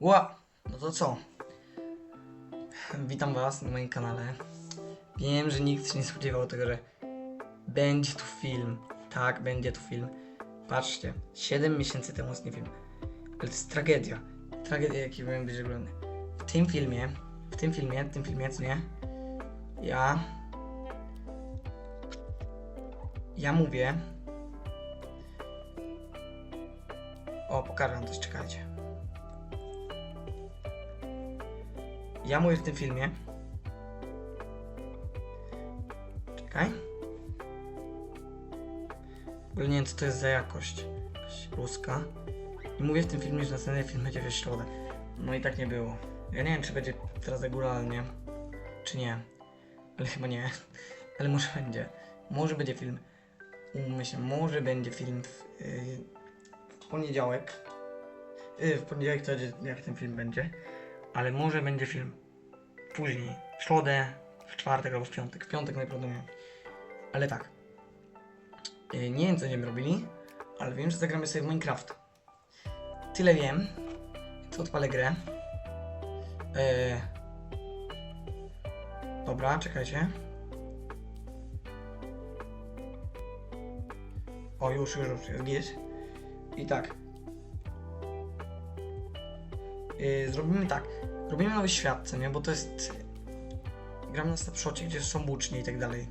Ła! No to co? Witam was na moim kanale. Wiem, że nikt się nie spodziewał tego, że będzie tu film. Tak, będzie tu film. Patrzcie, 7 miesięcy temu ostatni film. Ale to jest tragedia. Tragedia, jaki powinien być oglądany. W tym filmie, w tym filmie, w tym filmie, co nie? Ja... Ja mówię... O, pokażę wam coś, czekajcie. Ja mówię w tym filmie. Czekaj. Ogóle nie wiem, co to jest za jakość. Jakaś ruska. I mówię w tym filmie, że następny film będzie we środę. No i tak nie było. Ja nie wiem, czy będzie teraz regularnie, czy nie. Ale chyba nie. Ale może będzie. Może będzie film. Umówmy się, może będzie film w, yy, w poniedziałek. Yy, w poniedziałek to będzie, jak ten film będzie ale może będzie film później, w środę, w czwartek albo w piątek. W piątek najprawdopodobniej. Ale tak. Yy, Nie wiem, co będziemy robili, ale wiem, że zagramy sobie w Minecraft. Tyle wiem. To odpalę grę. Yy... Dobra, czekajcie. O, już, już, już, jest. I tak. Yy, zrobimy tak. Robimy nowy świat, co nie? Bo to jest... Gramy na snapshocie, gdzie są włócznie i tak dalej.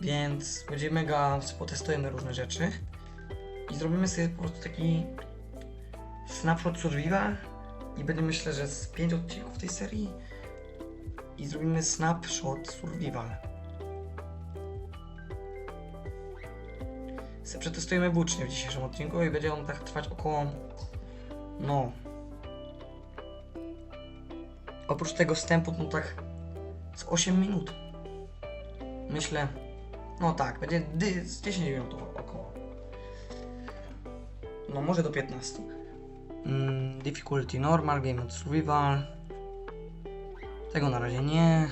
Więc będzie mega... potestujemy różne rzeczy. I zrobimy sobie po prostu taki... Snapshot survival. I będzie myślę, że z 5 odcinków tej serii. I zrobimy snapshot survival. Se przetestujemy włócznie w dzisiejszym odcinku i będzie on tak trwać około no. Oprócz tego wstępu, no tak z 8 minut. Myślę, no tak, będzie z 10 minut około. No może do 15. Mm, difficulty normal, game mode survival. Tego na razie nie.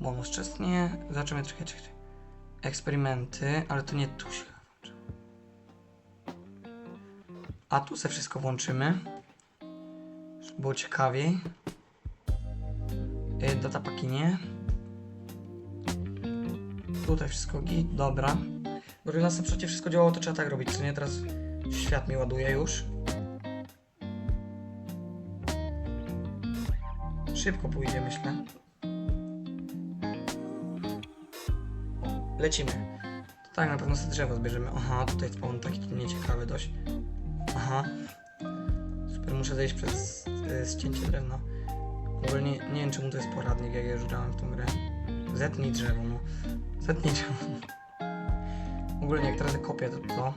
Bonus czas nie. Zobaczymy, czekaj. Eksperymenty, ale to nie tu się A tu se wszystko włączymy. Żeby było ciekawiej. Yy, datapaki nie. Tutaj wszystko git, dobra. Bo nas przecież wszystko działało, to trzeba tak robić, co nie? Teraz świat mi ładuje już. Szybko pójdzie, myślę. Lecimy. To tak, na pewno sobie drzewo zbierzemy. Aha, tutaj spawn taki nieciekawy dość. Aha. Super, muszę zejść przez y, ścięcie drewna. W ogóle nie, wiem czemu to jest poradnik, jak ja już grałem w tą grę. Zetnij drzewo, no. Zetnij drzewo. W ogóle jak teraz kopię to, to,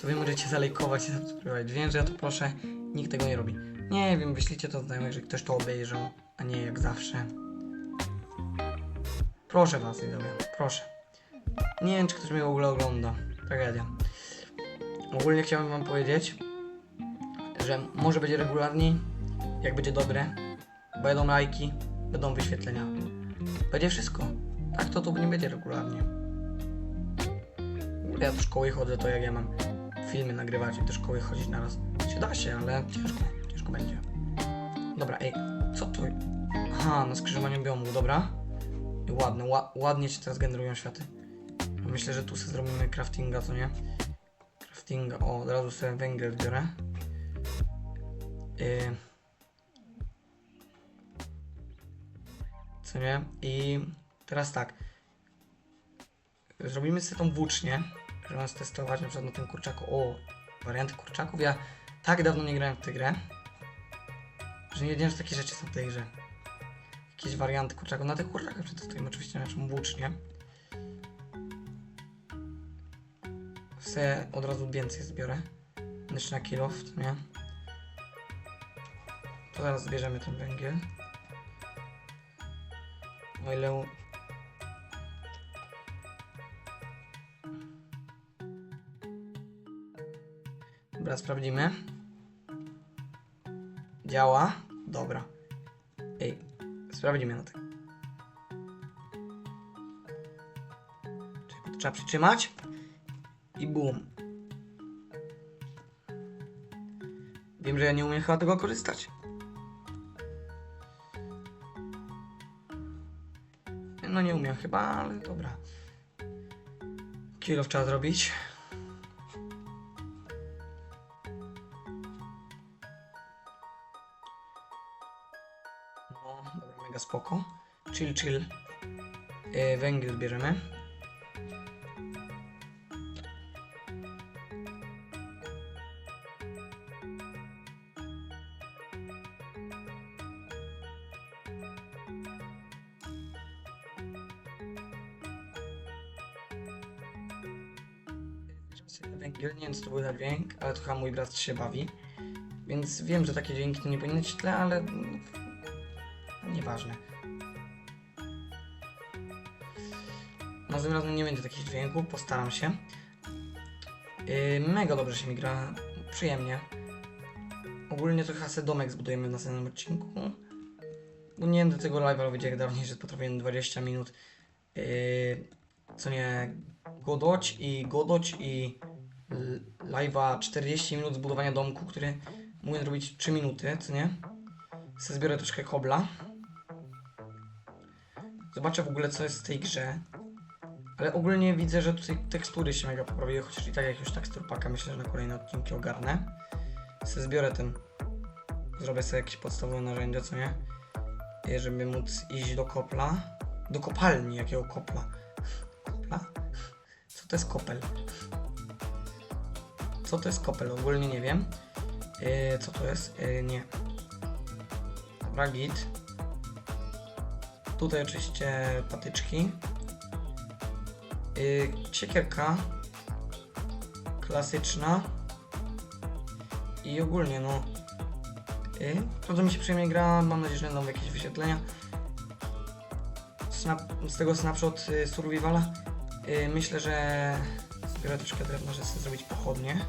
to wy możecie zalejkować i subskrybować. Wiem, że ja to proszę, nikt tego nie robi. Nie wiem, wyślijcie to znajomych, że ktoś to obejrzał, a nie jak zawsze. Proszę was, widzowie, proszę. Nie wiem, czy ktoś mnie w ogóle ogląda. Tragedia. Ogólnie chciałbym wam powiedzieć, że może będzie regularniej, jak będzie dobre. Będą lajki, będą wyświetlenia. Będzie wszystko. Tak to to nie będzie regularnie. Ja do szkoły chodzę, to jak ja mam filmy nagrywać i do szkoły chodzić naraz. Się da się, ale ciężko, ciężko będzie. Dobra, ej, co to? Aha, na skrzyżowaniu biomu, dobra. I ładne, ła, ładnie się teraz generują światy. Myślę, że tu sobie zrobimy craftinga, co nie? Craftinga, o, od razu sobie węgiel biorę. Yy. Co nie? I teraz tak. Zrobimy sobie tą włócznię, żeby nas testować na przykład na tym kurczaku. O, warianty kurczaków. Ja tak dawno nie grałem w tę grę, że nie wiedziałem, że takie rzeczy są w tej grze. Jakieś warianty kurczaków. Na tych kurczakach przetestujemy oczywiście naszą włócznię. Se od razu więcej zbiorę. Jeszcze na to nie? To zaraz zbierzemy ten węgiel. O ile... Dobra, sprawdzimy. Działa. Dobra. Ej, sprawdzimy na tym. Trzeba przytrzymać. I boom. Wiem, że ja nie umiem chyba tego korzystać. Nie umiem chyba, ale dobra. Kilof trzeba zrobić. No, dobra, mega spoko. Chill, chill. Yy, węgiel bierzemy. Węgiel, nie wiem co to był za dźwięk, ale to chyba mój brat się bawi. Więc wiem, że takie dźwięki to nie powinny być tle, ale... Nieważne. Następnym razem nie będzie takich dźwięków, postaram się. Yy, mega dobrze się mi gra, przyjemnie. Ogólnie to chyba sobie domek zbudujemy w następnym odcinku. Bo nie będę tego live'a robić jak dawniej, że potrafiłem 20 minut. Yy, co nie godoć i godoć i l- live'a 40 minut zbudowania domku, który mógł zrobić 3 minuty, co nie? Se zbiorę troszkę kobla. Zobaczę w ogóle co jest w tej grze. Ale ogólnie widzę, że tutaj tekstury się mega poprawiły, chociaż i tak jakiegoś tekstur paka myślę, że na kolejne odcinki ogarnę. Se zbiorę ten. Zrobię sobie jakieś podstawowe narzędzia, co nie? Żeby móc iść do kopla. Do kopalni jakiego. Kopla? To jest kopel? Co to jest kopel? Ogólnie nie wiem. Yy, co to jest? Yy, nie. Dobra, git. Tutaj oczywiście patyczki. Yy, siekierka. Klasyczna. I ogólnie no. Yy, mi się przyjemnie gra. Mam nadzieję, że będą jakieś wyświetlenia. Snap, z tego snapshot y, survivala. Yy, myślę, że zbiorę troszkę drewna, żeby sobie zrobić pochodnie.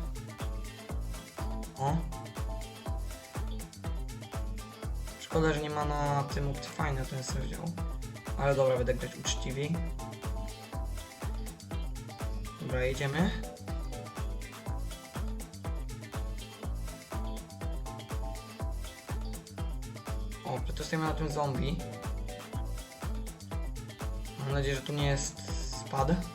O. Szkoda, że nie ma na tym Optifine, ten sobie. Ale dobra, będę grać uczciwiej. Dobra, jedziemy. O, przetestujemy na tym zombie. Mam nadzieję, że tu nie jest espada.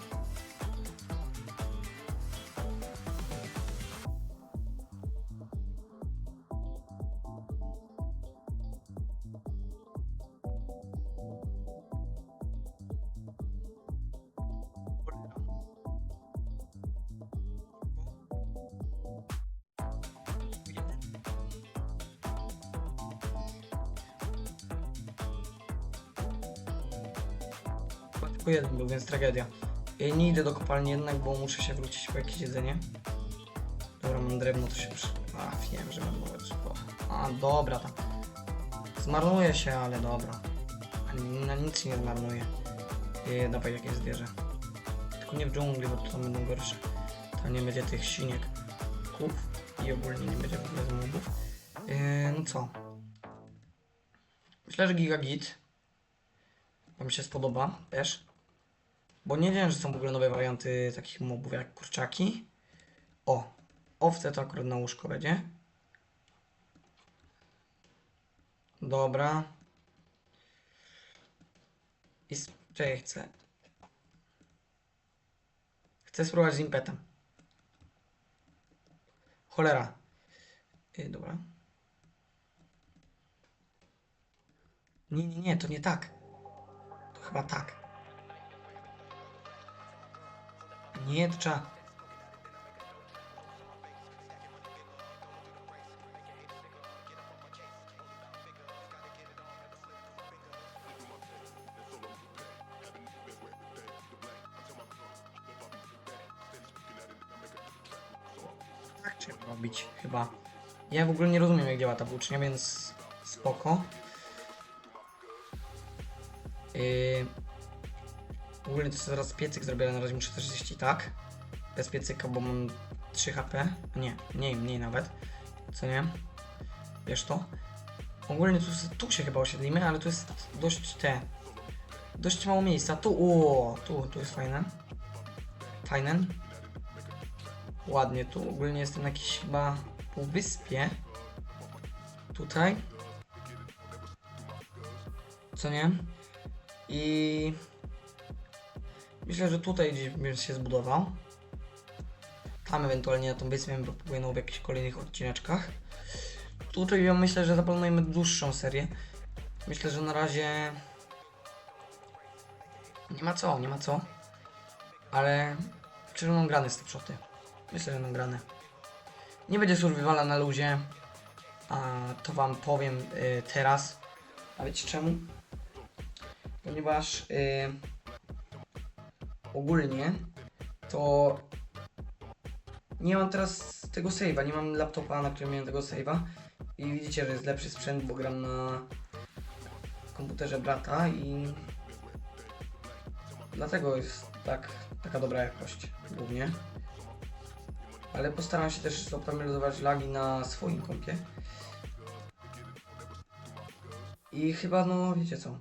Tylko jeden był, więc tragedia. Nie idę do kopalni jednak, bo muszę się wrócić po jakieś jedzenie. Dobra, mam drewno, to się przy... A, wiem, że mam drzewo. A, dobra, tam. Zmarnuje się, ale dobra. Na nic nie zmarnuje. Yy, dawaj jakieś zwierzę. Tylko nie w dżungli, bo to tam będą gorsze. To nie będzie tych siniek. Ków i ogólnie nie będzie w ogóle zmobów. Yy, no co? Myślę, że gigagit. Wam się spodoba też. Bo nie wiem, że są w ogóle nowe warianty takich mobów jak kurczaki. O, owce to akurat na łóżko będzie. Dobra. I czekaj, chcę. Chcę spróbować z impetem. Cholera. Yy, dobra. Nie, nie, nie, to nie tak. To chyba tak. Nie, to trzeba. Tak trzeba robić, chyba. Ja w ogóle nie rozumiem, jak działa ta włócznia, więc spoko. Yy, ogólnie to sobie zaraz piecyk zrobię, na razie muszę też zjeść i tak. Bez piecyka, bo mam 3 HP. Nie, mniej, mniej nawet. Co nie? Wiesz to? Ogólnie tu, tu się chyba osiedlimy, ale tu jest dość te... Dość mało miejsca. Tu, o, tu, tu jest fajne. Fajne. Ładnie, tu ogólnie jestem na jakiejś chyba półwyspie. tutaj. Co nie? I myślę, że tutaj gdzieś się zbudował. Tam ewentualnie na tą wyspę bym popłynął w jakichś kolejnych odcineczkach. Tutaj ja myślę, że zaplanujemy dłuższą serię. Myślę, że na razie nie ma co, nie ma co. Ale czy będą grane snapshoty? Myślę, że będą grane. Nie będzie survivala na luzie. A to wam powiem y, teraz. A wiecie czemu? Ponieważ y, ogólnie to nie mam teraz tego save'a, nie mam laptopa, na którym miałem tego save'a i widzicie, że jest lepszy sprzęt, bo gram na komputerze brata i dlatego jest tak, taka dobra jakość głównie. Ale postaram się też zoptymalizować lagi na swoim kompie. I chyba, no wiecie co,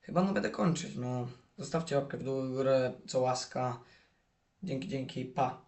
chyba no będę kończyć, no. Zostawcie łapkę w dół, górę, co łaska. Dzięki, dzięki, pa.